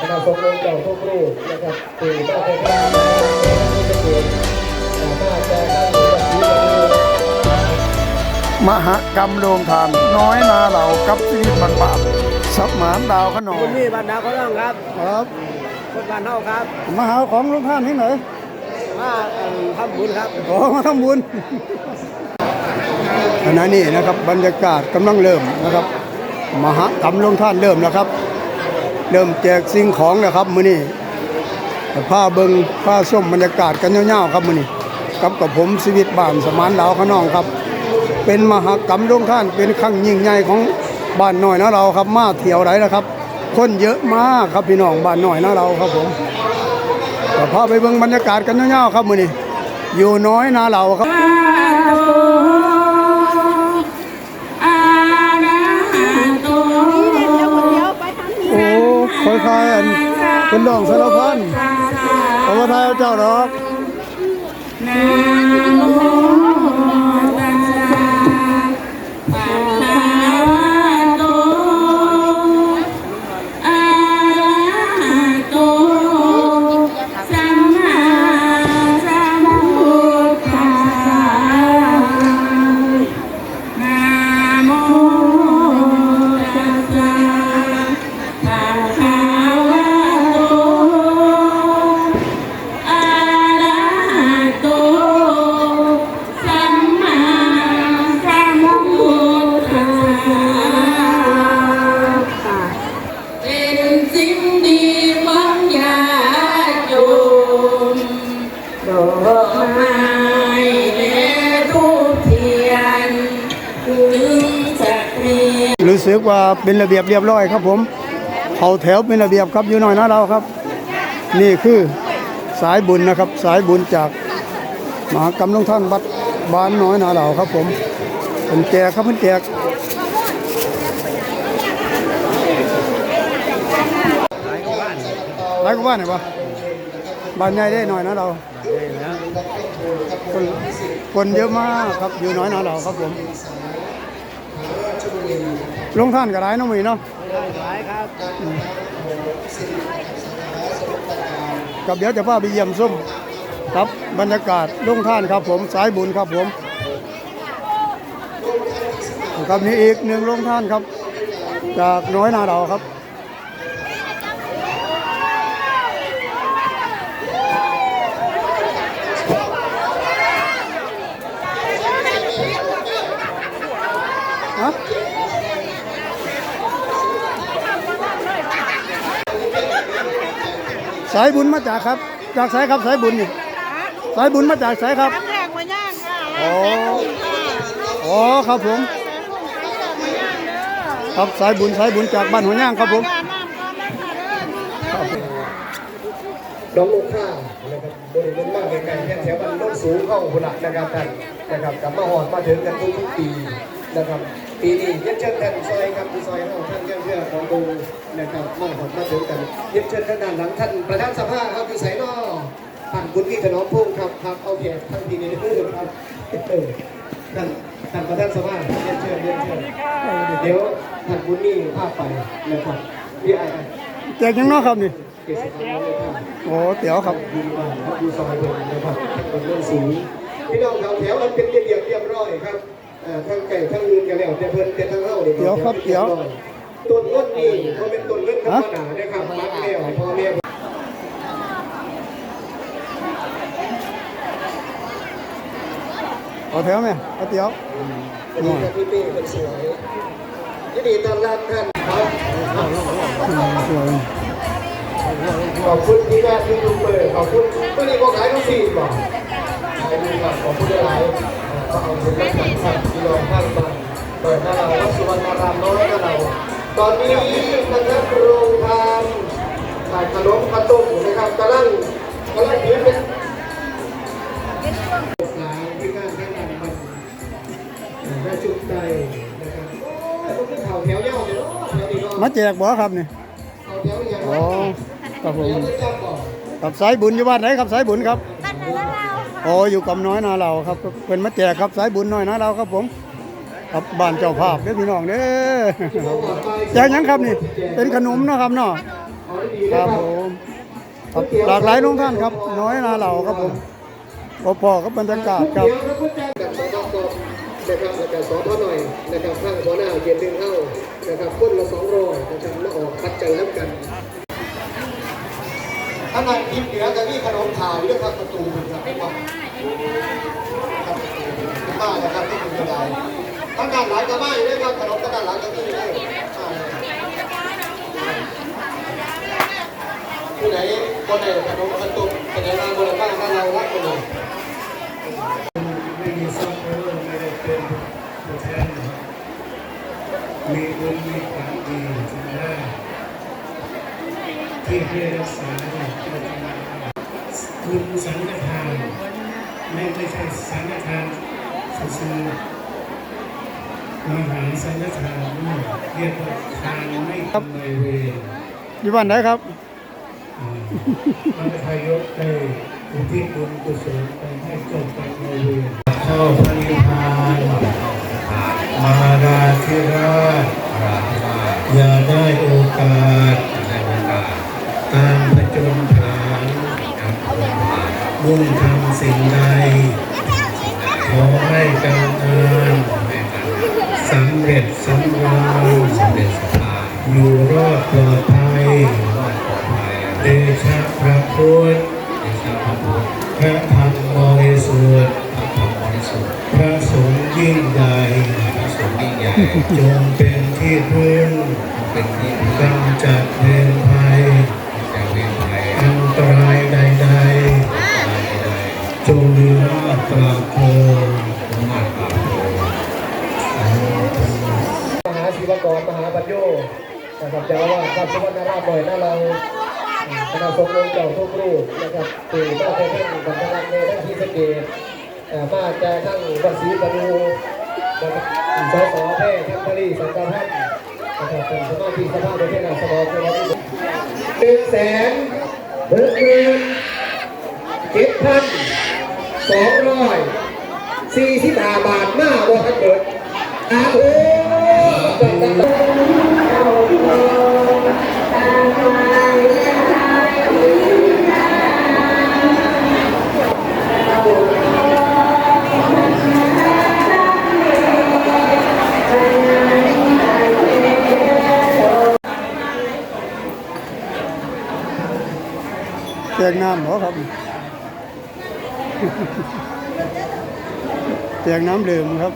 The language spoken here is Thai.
คณะสงฆ์เจ้าทุกรูปนะครับตื่นมาแต่เช้าที่จะเกิดมาแต่ข้างหลังที่เรามหกรรมโรงทานน้อยนาเหล่ากับชีวิตมันบาปสับหมานดาวขนอคุณนี่บรรดาเขาต้องครับครับคนบ้านเฮาครับ มาหาของโรงทานที่ไหนมาเอิ่มทำบุญครับขอมาทำบุญขณะนี้นะครับบรรยากาศกำลังเริ่มนะครับ มหากรรมโรงทานเริ่มแล้วครับ เริ่มแจกสิ่งของแล้วครับมื้อนี้ผ้าเบิงผ้าส้มบรรยากาศกันเงาๆครับมื้อนี้กับกับผมชีวิตบ้านสมานดาวขนองครับ เป็นมหากรรมโรงท่านเป็นครั้งยิ่งใหญ่ของบ้านหน้อยนะเราครับ มาเที่ยวไหนะครับ คนเยอะมากครับพี่น้องบ้านหน้อยนะเราครับผมแต่พาไปเบิงบรรยากาศกันเงาๆครับมื้อนี้อยู่น้อยนาเราครับ คอยคายอันเป็นดองสารพันเอามาทายเจ้าดอก ดอกไม้และทูปเทียนถึงจะเรียนรู้สึกว่าเป็นระเบียบเรียบร้อยครับผมเขาแถวเป็นระเบียบครับอยู่หน่อยนะเราครับ นี่คือสายบุญนะครับ สายบุญจากมหากรรมหลวงท่านวัดบ้านน้อยนาเราครับผมเป็นแจกครับเป็นแจกหลายกว่าบ้านไหนปะ บ้านใหญ่ได้หน่อยนะเรา คนคนเยอะมากครับอยู่น้อยนะเราครับผมลงท่านก็ได้เน้องมีเนาะหลายครับกับเดี๋ยวจะพาไปเยี่ยมส้มครับบรรยากาศลงท่านครับผมสายบุญครับผมครับนี่อีกหนึ่งลงท่านครับ จากน้อยนาเราครับ สายบุญมาจากครับ จากสายครับสายบุญนี่สายบุญมาจากสายครับ น้ำแดงมาย่างค่ะอ๋อร้านแซ่บค่ะอ๋อครับผม แซ่บกุ้งไข่เสิร์ฟมาย่างเด้อครับสายบุญสายบุญจากบ้านหัวย่างครับผม น้ำน้ำก็แม่ค่ะเด้อนี่เด้อ น้องลูกข้าวนะครับบริเวณมากไกลๆแถวแถวบ้านโน้นสูงเข้าหุ่นละนะครับท่านนะครับกลับมาหอดมาถึงกันทุกทุกๆปี นะครับปีนี้เยี่ยมเชิญท่านซอยครับที่ซอยของท่านเยี่ยมเพื่อของดูนะครับมาหอดมาถึงกันเยี่ยมเชิญท่านด้านหลังท่านประธานสภาครับที่ใส่นอท่านคุณพี่ถนอมพุ่งครับครับเอาเขตท่านปีนี้ด้วยครับเออท่านท่านประธานสภาเยี่ยมเชิญเยี่ยมเชิญเดี๋ยวท่านคุณนี่ภาพไปนะครับพี่ไอ้แจกยังเนาะครับนี่เกษตรกรเลยครับโอ้เตี๋ยวครับดูบ้านครับดูซอยเลยนะครับเป็นเรื่องสูงพี่น้องเขาแถวมันเป็นระเบียบเรียบร้อยครับเอ่อทั้งไก่ทั้งเงินกันแล้วแต่เพิ่นแต่ทั้งเฮานี่เดี๋ยวครับเดี๋ยว ต้นเงินนี่เขาเป็นต้นเงินธรรมดานะครับมักแล้วให้พ่อแม่เอาแถวไหมเอาเตี๋ยววันนี้ครับพี่เป้เป็นสวยยินดีต้อนรับท่านครับอืมสวยขอบคุณที่แม่ที่ดูเปิดขอบคุณก็นี่บอกขายทุกสิ่งบอกขายดีครับขอบคุณหลายๆ ก็เอาเป็นนักสังสรรค์ที่รองท่านมาเปิดหน้าเราวัสุวรรณรามน้อยหน้าเรา ตอนนี้นะครับโรงทานขายขนมข้าวต้มนะครับกำลังกำลังถือเป็นสายที่การแข่งขันมันแม่จุดใจนะครับโอ้ยพวกเขาแถวเย้าเดี๋ยวแถวนี้ก็มาแจกบ่ครับเนี่เขาแถวอย่างอ๋อครับผมแถวไม่จับบอกกับสายบุญอยู่บ้านไหนครับสายบุญครับ บ้านไหนบ้านเราค่ะอ๋อยู่กับน้อยนาเราครับ เป็นมาแจกครับสายบุญน้อยนาเราครับผมครับบ้านเจ้าภาพเด้อพี่น้องเด้อแจกยังครับนี่ เป็นขนมนะครับเนาะเอาได้ดีครับผมครับหลากหลายน้องท่านครับ น้อยนาเหล่าครับผมพอๆกับบรรยากาศครับเดี๋ยวครับคุณแจ้งกับสตกนะครับแล้วก็สทหน่อยนะครับข้างหัวหน้าเกียรติเท่านะครับคนละสองร้อยนะครับมาออกปัจจัยน้ำกัน ข้างในทิพเหนือจะมีขนมขายด้วยครับประตูครับครับครับมานะครับที่คุณกระไดทางด้านหลังก็มาอยู่ด้วยครับขนมทางด้านหลังก็มีด้วยอ่าผู้ไหนคนไหนขนมขนมแสดงว่าบริบ้านถ้าเรารักคนหนึ่ง ไม่มีซอฟต์แวร์ไม่ได้เป็นตัวแทนมีบุญมีความดีจริงได้ ที่เพื่อรักษาเนี่ยคุณสังฆทานไม่ไม่ใช่สังฆทานซื่อมหาสังฆทานเรียกว่าทานไม่ทำในเวรอยู่บ้านไหนครับพระทายกได้อุทิศบุญกุศลไปให้จ้ากรรมนเวรเข้าพระนิพพานมาราธิราชอย่าได้โอกาส จงเป็นที่พึ่งกำจัดเวรภัยอันตรายใดๆจงมีรอดปลอดโปร่งมหาศิวกรมหาปัญโยนะครับจ้าอาว่าสวัดสุวรรณราชบ่อยน้าเราคณะสงฆ์องค์เจ้าทุกรูปนะครับตื่นมาแต่ท่านบรรพในท่านที่สเกตมาแต่ทั้งวัดศรีปรูนะครับ สสแพทย์ทั้งพลีสังฆพันธ์นะครับเป็นสมาชิกสภาประเทศนาสมองเป็นวันที่หนึ่งแสนหกหมื่นเจ็ดพันสองร้อยสี่สิบห้าบาทมากกว่าทั้งเบิดอาโอ้ แจกน้ำเหรอครับ แจกน้ำดื่มครับ